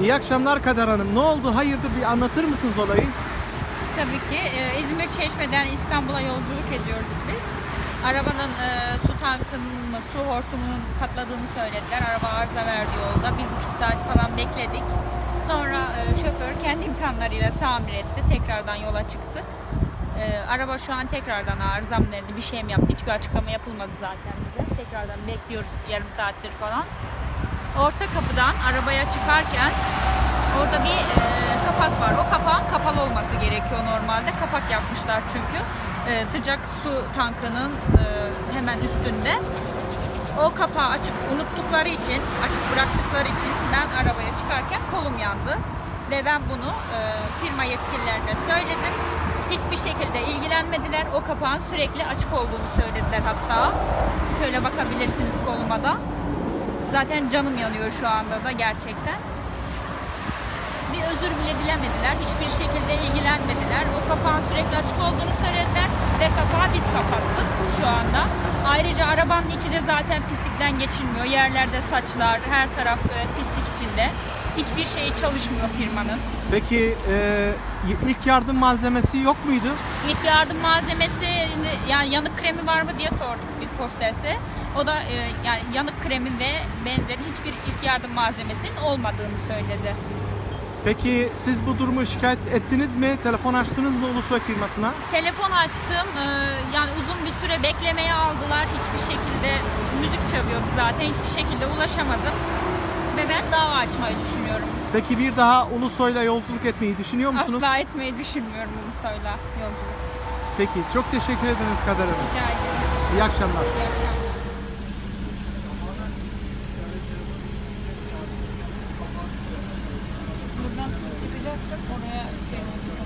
İyi akşamlar Kader Hanım. Ne oldu? Hayırdır bir anlatır mısınız olayı? Tabii ki e, İzmir Çeşme'den İstanbul'a yolculuk ediyorduk biz. Arabanın e, su tankının su hortumunun patladığını söylediler. Araba arıza verdi yolda. Bir buçuk saat falan bekledik. Sonra e, şoför kendi imkanlarıyla tamir etti. Tekrardan yola çıktık. E, araba şu an tekrardan arıza mı dedi, bir şey mi yaptı? Hiçbir açıklama yapılmadı zaten bize. Tekrardan bekliyoruz yarım saattir falan. Orta kapıdan arabaya çıkarken Orada bir e, kapak var. O kapağın kapalı olması gerekiyor normalde. Kapak yapmışlar çünkü. E, sıcak su tankının e, hemen üstünde. O kapağı açık unuttukları için, açık bıraktıkları için ben arabaya çıkarken kolum yandı. Ve ben bunu e, firma yetkililerine söyledim. Hiçbir şekilde ilgilenmediler. O kapağın sürekli açık olduğunu söylediler hatta. Şöyle bakabilirsiniz koluma da. Zaten canım yanıyor şu anda da gerçekten bir özür bile dilemediler. Hiçbir şekilde ilgilenmediler. O kapağın sürekli açık olduğunu söylediler ve kapağı biz kapattık şu anda. Ayrıca arabanın içi de zaten pislikten geçilmiyor. Yerlerde saçlar, her taraf e, pislik içinde. Hiçbir şey çalışmıyor firmanın. Peki e, ilk yardım malzemesi yok muydu? İlk yardım malzemesi yani yanık kremi var mı diye sorduk biz hostese. O da e, yani yanık kremi ve benzeri hiçbir ilk yardım malzemesinin olmadığını söyledi. Peki siz bu durumu şikayet ettiniz mi? Telefon açtınız mı Ulusoy firmasına? Telefon açtım. Ee, yani uzun bir süre beklemeye aldılar. Hiçbir şekilde müzik çalıyordu zaten. Hiçbir şekilde ulaşamadım. Ve ben dava açmayı düşünüyorum. Peki bir daha Ulusoy'la yolculuk etmeyi düşünüyor musunuz? Asla etmeyi düşünmüyorum Ulusoy'la yolculuk. Peki çok teşekkür ederiz Kader Hanım. Rica ederim. İyi akşamlar. İyi akşamlar. これ。